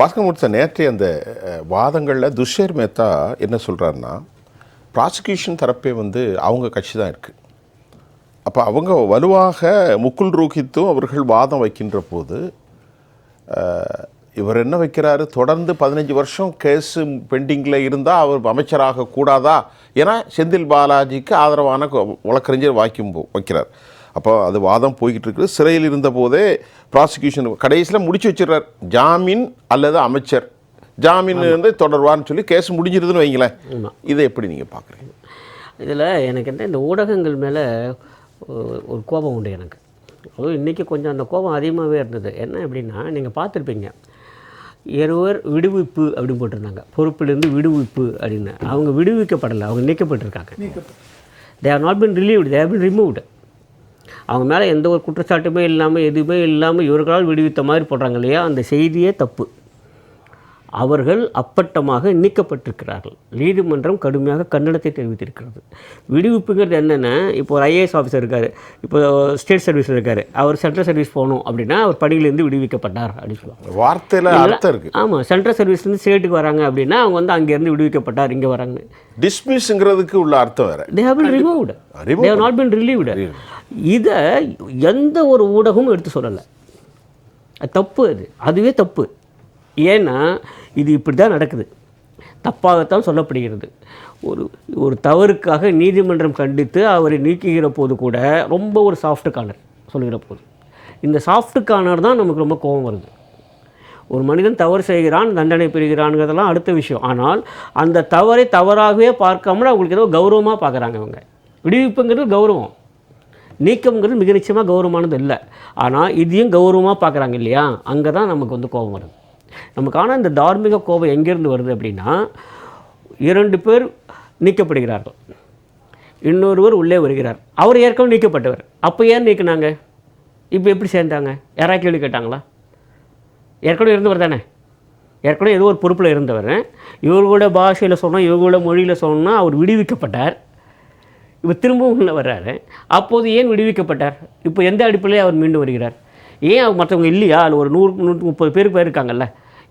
பாஸ்கர் நேற்றைய அந்த வாதங்களில் துஷேர் மேத்தா என்ன சொல்கிறாருன்னா ப்ராசிக்யூஷன் தரப்பே வந்து அவங்க கட்சி தான் இருக்குது அப்போ அவங்க வலுவாக முக்குல் ரோஹித்தும் அவர்கள் வாதம் வைக்கின்ற போது இவர் என்ன வைக்கிறாரு? தொடர்ந்து பதினஞ்சு வருஷம் கேஸு பெண்டிங்கில் இருந்தால் அவர் அமைச்சராக கூடாதா? ஏன்னா செந்தில் பாலாஜிக்கு ஆதரவான வழக்கறிஞர் வாக்கியம் வைக்கிறார். அப்போ அது வாதம் போய்கிட்டு இருக்குது சிறையில் இருந்த போதே ப்ராசிக்யூஷன் கடைசியில் முடிச்சு வச்சிடுறார். ஜாமீன் அல்லது அமைச்சர். ஜாமீன் வந்து தொடர்வான்னு சொல்லி கேஸ் முடிஞ்சிருதுன்னு வைங்களேன். இதை எப்படி நீங்கள் பார்க்குறீங்க? இதில் எனக்கு என்ன இந்த ஊடகங்கள் மேலே ஒரு கோபம் உண்டு எனக்கு. அதுவும் இன்றைக்கி கொஞ்சம் அந்த கோபம் அதிகமாகவே இருந்தது. என்ன அப்படின்னா நீங்கள் பார்த்துருப்பீங்க. இருவர் விடுவிப்பு அப்படின்னு போட்டிருந்தாங்க. பொறுப்பிலிருந்து விடுவிப்பு அப்படின்னு. அவங்க விடுவிக்கப்படலை அவங்க நீக்கப்பட்டிருக்காங்க. They are not been relieved they have been removed அவங்க மேலே எந்த ஒரு குற்றச்சாட்டுமே இல்லாமல் எதுவுமே இல்லாமல் இவர்களால் விடுவித்த மாதிரி போடுறாங்க இல்லையா? அந்த செய்தியே தப்பு. அவர்கள் அப்பட்டமாக நீக்கப்பட்டிருக்கிறார்கள். நீதிமன்றம் கடுமையாக கண்டனத்தை தெரிவித்திருக்கிறது. விடுவிப்புங்கிறது என்னென்னா இப்போ ஒரு ஐஏஎஸ் ஆஃபீஸர் இருக்கார் இப்போ ஸ்டேட் சர்வீஸில் இருக்கார் அவர் சென்ட்ரல் சர்வீஸ் போகணும் அப்படின்னா அவர் பணியிலேருந்து விடுவிக்கப்பட்டார் அப்படின்னு சொல்லுவாங்க. வார்த்தையில் அர்த்தம் இருக்குது ஆமாம் சென்ட்ரல் சர்வீஸ்லேருந்து ஸ்டேட்டுக்கு வராங்க அப்படின்னா அவங்க வந்து அங்கேருந்து விடுவிக்கப்பட்டார் இங்கே வராங்க டிஸ்மிஸ்ங்கிறதுக்கு உள்ள அர்த்தம் வேறு. They have been removed. They have not been relieved இதை எந்த ஒரு ஊடகமும் எடுத்து சொல்லலை. தப்பு அது. அதுவே தப்பு. ஏன்னா இது இப்படி தான் நடக்குது. தப்பாகத்தான் சொல்லப்படுகிறது. ஒரு ஒரு தவறுக்காக நீதிமன்றம் கண்டித்து அவரை நீக்குகிற போது கூட ரொம்ப ஒரு சாஃப்ட் கார்னர் சொல்லுகிற போது. இந்த சாஃப்ட் கார்னர் தான் நமக்கு ரொம்ப கோபம் வருது. ஒரு மனிதன் தவறு செய்கிறான் தண்டனை பெறுகிறான்ங்கிறதெல்லாம் அடுத்த விஷயம். ஆனால் அந்த தவறை தவறாகவே பார்க்காம அவங்களுக்கு ஏதோ கௌரவமாக பார்க்குறாங்க அவங்க விடுவிப்புங்கிறது கௌரவம். நீக்கம்ங்கிறது மிக நிச்சயமாக கௌரவமானது இல்லை. ஆனால் இதையும் கௌரவமாக பார்க்குறாங்க இல்லையா? அங்கே தான் நமக்கு வந்து கோபம் வருது. நமக்கு ஆனால் இந்த தார்மீக கோபம் எங்கேருந்து வருது அப்படின்னா இரண்டு பேர் நீக்கப்படுகிறார்கள். இன்னொருவர் உள்ளே வருகிறார். அவர் ஏற்கனவே நீக்கப்பட்டவர். அப்போ ஏன் நீக்கினாங்க? இப்போ எப்படி சேர்ந்தாங்க? யாராவது கேள்வி கேட்டாங்களா? ஏற்கனவே இருந்தவர் தானே? ஏற்கனவே ஏதோ ஒரு பொறுப்பில் இருந்தவர். இவர்களோட பாஷையில் சொன்னால் இவர்களோட மொழியில் சொன்னால் அவர் விடுவிக்கப்பட்டார். இப்போ திரும்பவும் உள்ள வர்றாரு. அப்போது ஏன் விடுவிக்கப்பட்டார்? இப்போ எந்த அடிப்படையில் அவர் மீண்டும் வருகிறார்? ஏன் மற்றவங்க இல்லையா? அதில் ஒரு நூறு நூற்றி முப்பது பேர் பேர் இருக்காங்கல்ல.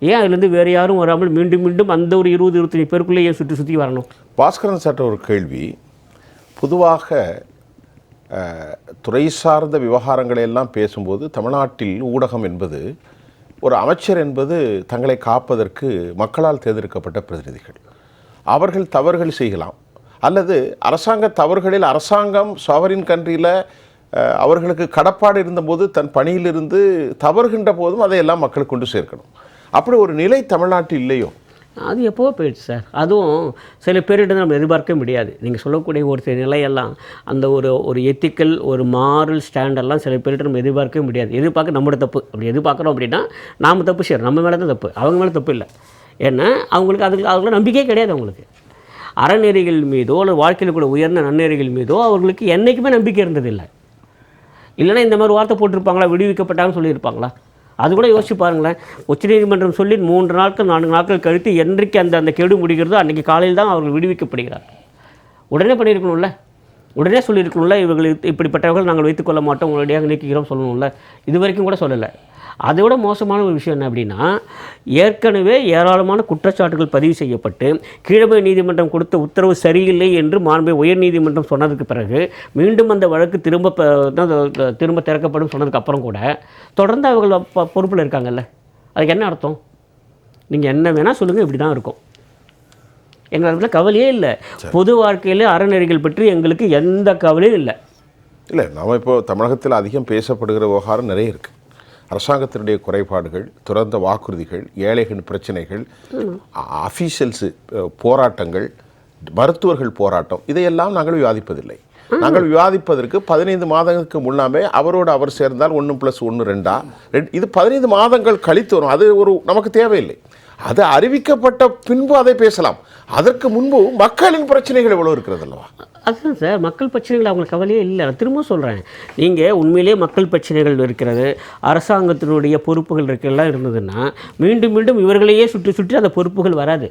ஏன் அதுலேருந்து வேறு யாரும் வராமல் மீண்டும் மீண்டும் அந்த ஒரு இருபது இருபத்தஞ்சி பேருக்குள்ளே ஏன் சுற்றி சுற்றி வரணும்? பாஸ்கரன் சட்ட ஒரு கேள்வி. பொதுவாக துறை சார்ந்த விவகாரங்களை எல்லாம் பேசும்போது தமிழ்நாட்டில் ஊடகம் என்பது ஒரு அமைச்சர் என்பது தங்களை காப்பதற்கு மக்களால் தேர்ந்தெடுக்கப்பட்ட பிரதிநிதிகள். அவர்கள் தவறுகள் செய்யலாம். அல்லது அரசாங்க தவறுகளில் அரசாங்கம் சவரின் கண்ட்ரியில் அவர்களுக்கு கடப்பாடு இருந்தபோது தன் பணியிலிருந்து தவறுகின்ற போதும் அதையெல்லாம் மக்களுக்கு கொண்டு சேர்க்கணும். அப்படி ஒரு நிலை தமிழ்நாட்டில் இல்லையோ? அது எப்போவோ போயிடுச்சு சார். அதுவும் சில பேரிடம் நம்ம எதிர்பார்க்க முடியாது. நீங்கள் சொல்லக்கூடிய ஒரு சில நிலையெல்லாம் அந்த ஒரு ஒரு எத்திக்கல் ஒரு மாரல் ஸ்டாண்டர்ட்லாம் சில பேரிடம் நம்ம எதிர்பார்க்கவே முடியாது. எதிர்பார்க்க நம்மளோட தப்பு. அப்படி எதிர்பார்க்குறோம் அப்படின்னா நாம் தப்பு செய்யறோம். நம்ம மேலே தான் தப்பு. அவங்க மேலே தப்பு இல்லை. ஏன்னா அவங்களுக்கு அதுக்கு அவங்கள நம்பிக்கையே கிடையாது அவங்களுக்கு. அறநெறிகள் மீதோ அல்லது வாழ்க்கையில் கூட உயர்ந்த நன்னெறிகள் மீதோ அவர்களுக்கு என்றைக்குமே நம்பிக்கை இருந்ததில்லை. இல்லைன்னா இந்த மாதிரி வார்த்தை போட்டிருப்பாங்களா விடுவிக்கப்பட்டாங்கன்னு சொல்லியிருப்பாங்களா? அது கூட யோசிச்சு பாருங்களேன். உச்சநீதிமன்றம் சொல்லி மூன்று நாட்கள் நான்கு நாட்கள் கழித்து என்றைக்கு அந்த அந்த கெடு முடிகிறதோ அன்றைக்கி காலையில் தான் அவர்கள் விடுவிக்கப்படுகிறார் உடனே பண்ணியிருக்கணும்ல? உடனே சொல்லியிருக்கணும்ல இவர்கள் இப்படிப்பட்டவர்கள் நாங்கள் வைத்துக்கொள்ள மாட்டோம் உடனடியாக நீக்குகிறோம் சொல்லணும்ல. இது வரைக்கும் கூட சொல்லலை. அதை விட மோசமான ஒரு விஷயம் என்ன அப்படின்னா ஏற்கனவே ஏராளமான குற்றச்சாட்டுகள் பதிவு செய்யப்பட்டு கீழமை நீதிமன்றம் கொடுத்த உத்தரவு சரியில்லை என்று மாண்பை உயர் நீதிமன்றம் சொன்னதுக்கு பிறகு மீண்டும் அந்த வழக்கு திரும்ப திரும்ப திறக்கப்படும் சொன்னதுக்கு அப்புறம் கூட தொடர்ந்து அவர்கள் பொறுப்பில் இருக்காங்கல்ல. அதுக்கு என்ன அர்த்தம்? நீங்கள் என்ன வேணால் சொல்லுங்கள் இப்படி தான் இருக்கும். எங்களுக்கு கவலையே இல்லை. பொது வாழ்க்கையில் அறநெறிகள் பற்றி எங்களுக்கு எந்த கவலையும் இல்லை. இல்லை நம்ம இப்போ தமிழகத்தில் அதிகம் பேசப்படுகிற விவகாரம் நிறைய இருக்குது அரசாங்கத்தினுடைய குறைபாடுகள் துறந்த வாக்குறுதிகள் ஏழைகளின் பிரச்சனைகள் அஃபீஷியல்ஸு போராட்டங்கள் மருத்துவர்கள் போராட்டம் இதையெல்லாம் நாங்கள் விவாதிப்பதில்லை. நாங்கள் விவாதிப்பதற்கு பதினைந்து மாதங்களுக்கு முன்னாமே அவரோடு அவர் சேர்ந்தால் ஒன்று ப்ளஸ் ஒன்று ரெண்டா? ரெண்டு இது பதினைந்து மாதங்கள் கழித்து வரும். அது ஒரு நமக்கு தேவையில்லை. அது அறிவிக்கப்பட்ட பின்பு அதை பேசலாம். அதற்கு முன்பு மக்களின் பிரச்சனைகள் எவ்வளோ இருக்கிறது அல்லவா? அதுதான் சார் மக்கள் பிரச்சனைகள் அவங்களுக்கு கவலையே இல்லை. நான் திரும்ப சொல்கிறேன் நீங்கள் உண்மையிலேயே மக்கள் பிரச்சனைகள் இருக்கிறது அரசாங்கத்தினுடைய பொறுப்புகள் இருக்கலாம் இருந்ததுன்னா மீண்டும் மீண்டும் இவர்களையே சுற்றி சுற்றி அந்த பொறுப்புகள் வராது.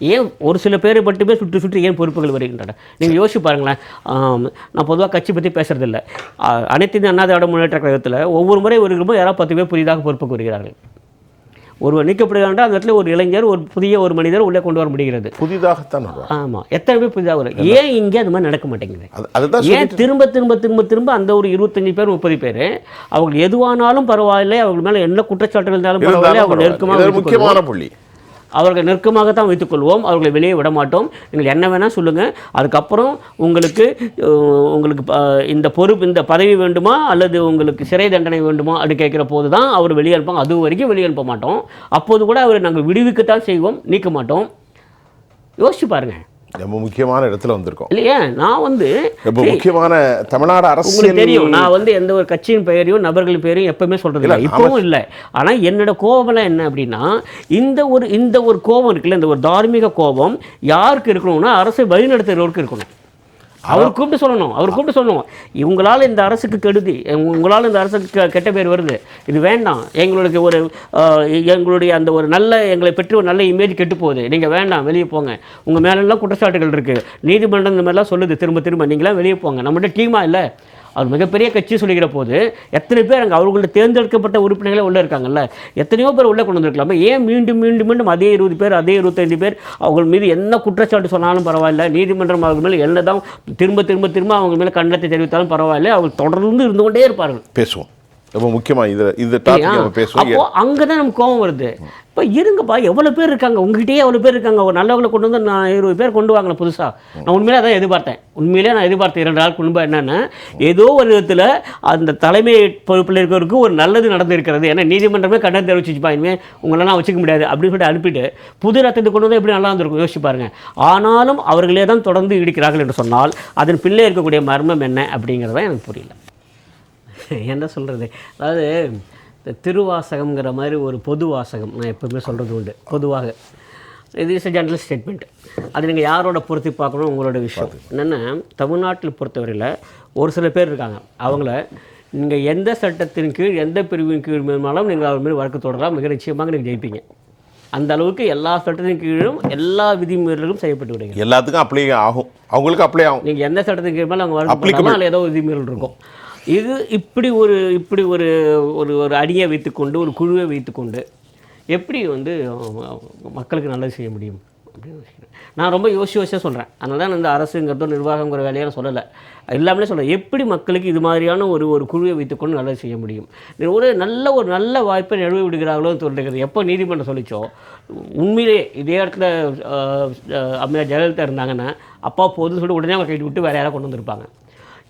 ஏன் ஒரு சில பேர் மட்டுமே சுற்றி சுற்றி ஏன் பொறுப்புகள் வருகின்றன? நீங்கள் யோசிச்சு பாருங்களேன். நான் பொதுவாக கட்சி பற்றி பேசுறதில்ல. அனைத்து இந்திய அண்ணா திராவிட முன்னேற்ற கழகத்தில் ஒவ்வொரு முறை ஒரு யாராவது பத்து பேர் புதிதாக பொறுப்புக்கு வருகிறார்கள். ஒருவர் நீக்கப்படுகிறாண்டா அந்த இடத்துல ஒரு இளைஞர் ஒரு புதிய ஒரு மனிதர் உள்ளே கொண்டு வர முடிகிறது. புதிதாகத்தான் ஆமாம் எத்தனை பேர் புதிதாக வரும் ஏன் இங்கே அது மாதிரி நடக்க மாட்டேங்குது? அதுதான் ஏன் திரும்ப திரும்ப திரும்ப திரும்ப அந்த ஒரு இருபத்தஞ்சு பேர் முப்பது பேர் அவங்க எதுவானாலும் பரவாயில்லை அவங்க மேலே என்ன குற்றச்சாட்டு இருந்தாலும் பரவாயில்லை அவங்க நெருக்கமாக முக்கியமான புள்ளி. அவர்கள் நெருக்கமாகத்தான் வைத்துக்கொள்வோம். அவர்களை வெளியே விட மாட்டோம் நீங்கள் என்ன வேணால் சொல்லுங்கள் அதுக்கப்புறம் உங்களுக்கு உங்களுக்கு ப- இந்த பொறுப்பு இந்த பதவி வேண்டுமா? அல்லது உங்களுக்கு சிறை தண்டனை வேண்டுமா? அப்படி கேட்குற போது தான் அவர் வெளியே அனுப்பாங்க அது வரைக்கும் வெளியே அனுப்ப மாட்டோம். அப்போது கூட அவரை நாங்கள் விடுவிக்கத்தான் செய்வோம். நீக்க மாட்டோம். யோசிச்சு பாருங்கள் ரொம்ப முக்கியமான இடத்துல வந்திருக்கோம். இல்லையா? நான் வந்து ரொம்ப முக்கியமான தமிழ்நாடு உங்களுக்கு அரசியல் தெரியும் நான் வந்து எந்த ஒரு கட்சியின் பெயரையும் நபர்களின் பெயரையும் எப்பவுமே சொல்றது இல்லை இப்பவும் இல்லை. ஆனா என்னோட கோபம்லாம் என்ன அப்படின்னா இந்த ஒரு இந்த ஒரு கோபம் இருக்குல்ல இந்த ஒரு தார்மீக கோபம் யாருக்கு இருக்கணும்னா அரசை வழிநடத்துகிறவருக்கு இருக்கணும். அவர் கூப்பிட்டு சொல்லணும் அவர் கூப்பிட்டு சொல்லணும். இவங்களால் இந்த அரசுக்கு கெடுதி உங்களால் இந்த அரசுக்கு கெட்ட பேர் வருது. இது வேண்டாம். எங்களுக்கு ஒரு எங்களுடைய அந்த ஒரு நல்ல எங்களை பற்றி ஒரு நல்ல இமேஜ் கெட்டு போகுது. நீங்கள் வேண்டாம் வெளியே போங்க. உங்கள் மேலெல்லாம் குற்றச்சாட்டுகள் இருக்குது நீதிமன்றம் இந்த மாதிரிலாம் சொல்லுது. திரும்ப திரும்ப. நீங்களாம் வெளியே போங்க. நம்மகிட்ட டீமாக இல்லை. அவர் மிகப்பெரிய கட்சி சொல்லிக்கிற போது எத்தனை பேர் அங்கே அவர்களோட தேர்ந்தெடுக்கப்பட்ட உறுப்பினர்களே உள்ளே இருக்காங்கல்ல? எத்தனையோ பேர் உள்ளே கொண்டு வந்திருக்கலாமா. ஏன் மீண்டும் மீண்டும் மீண்டும் அதே இருபது பேர் அதே இருபத்தைந்து பேர் அவங்க மீது என்ன குற்றச்சாட்டு சொன்னாலும் பரவாயில்ல. நீதிமன்றம் அவங்க மேலே என்ன தான் திரும்ப திரும்ப திரும்ப அவங்க மேலே கண்டனத்தை தெரிவித்தாலும் பரவாயில்ல. அவங்க தொடர்ந்து இருந்து கொண்டே இருப்பார்கள். பேசுவோம். ரொம்ப முக்கியமா இது இந்த டாபிக் நம்ம பேசுவோம். அப்போ அங்கே தான் நமக்கு கோவம் வருது. இப்போ இருங்கப்பா எவ்வளோ பேர் இருக்காங்க? உங்ககிட்டயே எவ்வளோ பேர் இருக்காங்க? ஒரு நல்லவங்களை கொண்டு வந்து நான் இருபது பேர் கொண்டு வாங்கல புதுசாக நான் உண்மையிலே அதான் எதிர்பார்த்தேன். உண்மையிலே நான் எதிர்பார்த்தேன் இரண்டு நாள் குடும்பம் என்னென்னா ஏதோ ஒரு விதத்தில் அந்த தலைமை பொறுப்பில் இருக்கிறவருக்கு ஒரு நல்லது நடந்திருக்கிறது. ஏன்னா நீதிமன்றமே கண்டனம் தெரிவிச்சுப்பா இனிமேல் உங்களெல்லாம் வச்சுக்க முடியாது அப்படின்னு சொல்லிட்டு அனுப்பிட்டு புது ரத்தத்தை கொண்டு வந்து எப்படி நல்லா இருந்திருக்கும்? யோசிச்சு பாருங்க. ஆனாலும் அவர்களே தான் தொடர்ந்து இடிக்கிறார்கள் என்று சொன்னால் அதன் பிள்ளை இருக்கக்கூடிய மர்மம் என்ன அப்படிங்கிறதான் எனக்கு புரியல. என்ன சொல்கிறது அதாவது இந்த திருவாசகம்ங்கிற மாதிரி ஒரு பொது வாசகம் நான் எப்பவுமே சொல்கிறது உண்டு. பொதுவாக. இது இஸ் ஜென்ரல் ஸ்டேட்மெண்ட் அது நீங்கள் யாரோட பொருத்தி பார்க்கணும்? உங்களோட விஷயம். என்னென்னா தமிழ்நாட்டில் பொறுத்தவரையில் ஒரு சில பேர் இருக்காங்க. அவங்கள நீங்கள் எந்த சட்டத்தின் கீழ் எந்த பிரிவின் கீழ் வேணுமானாலும் நீங்கள் அவர் மீது வழக்கு தொடரலாம். மிக நிச்சயமாக நீங்கள் ஜெயிப்பீங்க. அந்த அளவுக்கு எல்லா சட்டத்தின் கீழும் எல்லா விதிமீறல்களும் செய்யப்பட்டு விடுங்க. எல்லாத்துக்கும் அப்ளை ஆகும். அவங்களுக்கு அப்ளை ஆகும். நீங்கள் எந்த சட்டத்துக்கு கீழ் மேலே அவங்க வழக்கு அதில் ஏதோ விதிமீறல் இருக்கும். இது இப்படி ஒரு இப்படி ஒரு ஒரு ஒரு அடியை வைத்துக்கொண்டு ஒரு குழுவை வைத்துக்கொண்டு எப்படி வந்து மக்களுக்கு நல்லது செய்ய முடியும் அப்படின்னு நான் ரொம்ப யோசிச்சு யோசிச்சா சொல்கிறேன் அதனால தான் இந்த அரசுங்கிறதோ நிர்வாகங்கிற வேலையை நான் சொல்லலை. எல்லாமே சொல்கிறேன் எப்படி மக்களுக்கு இது மாதிரியான ஒரு ஒரு குழுவை வைத்துக்கொண்டு நல்லது செய்ய முடியும்? ஒரு நல்ல ஒரு நல்ல வாய்ப்பை நிலவி விடுகிறார்களோ தோன்றுகிறது. எப்போ நீதிமன்றம் சொல்லிச்சோ உண்மையிலே இதே இடத்துல அம்மையா ஜெயலலிதா இருந்தாங்கன்னா அப்பா போதுன்னு சொல்லி உடனே அவங்க கைட்டு விட்டு வேற யாராவது கொண்டு வந்திருப்பாங்க.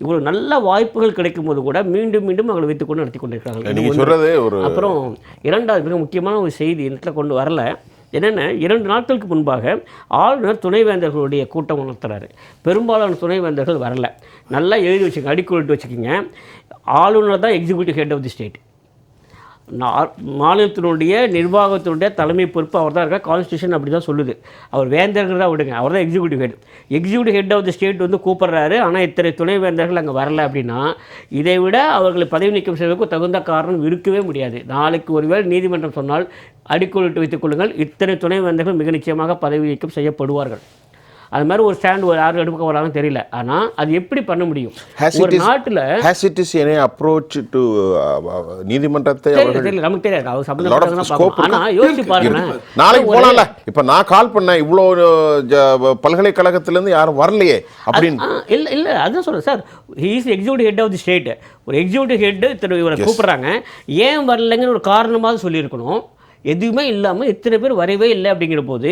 இவ்வளவு நல்ல வாய்ப்புகள் கிடைக்கும் போது கூட மீண்டும் மீண்டும் அவங்களை வைத்துக்கொண்டு நடத்தி ஒரு அப்புறம் இரண்டாவது மிக முக்கியமான ஒரு செய்தி இடத்துல கொண்டு வரல. என்னென்ன இரண்டு நாட்களுக்கு முன்பாக ஆளுநர் துணைவேந்தர்களுடைய கூட்டம் நடத்துறாரு பெரும்பாலான துணைவேந்தர்கள் வரல. நல்லா எழுதி வச்சுக்கோங்க அடிக்கொள்ளிட்டு வச்சுக்கோங்க. ஆளுநர் தான் executive head of the state மாநிலத்தினுடைய நிர்வாகத்தினுடைய தலைமை பொறுப்பு அவர் தான் இருக்கார். கான்ஸ்டியூஷன் அப்படி தான் சொல்லுது. அவர் வேந்தர்கள் தான் விடுங்க. அவர் தான் executive head executive head of the state வந்து கூப்பிட்றாரு. ஆனால் இத்தனை துணை வேந்தர்கள் அங்கே வரல அப்படின்னா இதை விட அவர்களை பதவி நீக்கம் செய்வதற்கு தகுந்த காரணம் இருக்கவே முடியாது. நாளைக்கு ஒருவேளை நீதிமன்றம் சொன்னால் அடிக்கோலிட்டு வைத்துக் கொள்ளுங்கள். இத்தனை துணை வேந்தர்கள் மிக நிச்சயமாக பதவி நீக்கம் செய்யப்படுவார்கள். அது மாதிரி ஒரு ஸ்டாண்ட் ஒரு யார் எடுக்க வராங்கன்னு தெரியல. ஆனால் அது எப்படி பண்ண முடியும்? ஒரு நாட்டில் it is any approach to uh, நீதிமன்றத்தை தெரியல நமக்கு தெரியாது அவர் சம்பந்தப்பட்டதான் ஆனால் யோசிச்சு பாருங்களேன். நாளைக்கு போலாம்ல இப்ப நான் கால் பண்ணேன் இவ்வளோ ஜ- பல்கலைக்கழகத்திலேருந்து யாரும் வரலையே அப்படின்னு. இல்ல இல்ல அதான் சொல்றேன் sir. He's executive head of the state ஒரு எக்ஸிக்யூட்டிவ் ஹெட் இத்தனை இவரை கூப்பிடுறாங்க. ஏன் வரலைங்கன்னு ஒரு காரணமாவது சொல்லியிருக்கணும். எதுவுமே இல்லாமல் இத்தனை பேர் வரவே இல்லை அப்படிங்கிற போது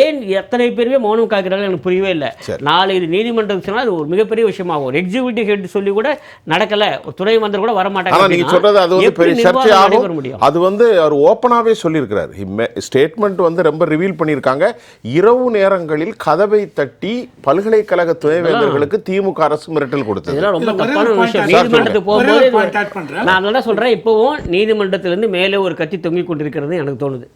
ஏன் எத்தனை பேருமே மௌனம் காக்கிறாங்க எனக்கு புரியவே இல்லை. நாளை இது நீதிமன்றம் சொன்னால் அது ஒரு மிகப்பெரிய விஷயமாகும். ஒரு எக்ஸிக்யூட்டிவ் ஹெட் சொல்லி கூட நடக்கல. ஒரு துணை மந்திரம் கூட வர மாட்டாங்க ஆனா நீங்க அப்படின்னா சொல்றது அது வந்து பெரிய முடியும்? அது வந்து அவர் ஓப்பனாவே சொல்லியிருக்கிறார். ஸ்டேட்மெண்ட் வந்து ரொம்ப ரிவீல் பண்ணியிருக்காங்க. இரவு நேரங்களில் கதவை தட்டி பல்கலைக்கழக துணைவேந்தர்களுக்கு திமுக அரசு மிரட்டல் கொடுத்தது. இதெல்லாம் ரொம்ப தப்பான விஷயம். நீதிமன்றத்துக்கு போகும்போது. நான் அதான் சொல்றேன். இப்போவும் நீதிமன்றத்திலிருந்து மேலே ஒரு கத்தி தொங்கிக் கொண்டிருக்கிறது எனக்கு தோணுது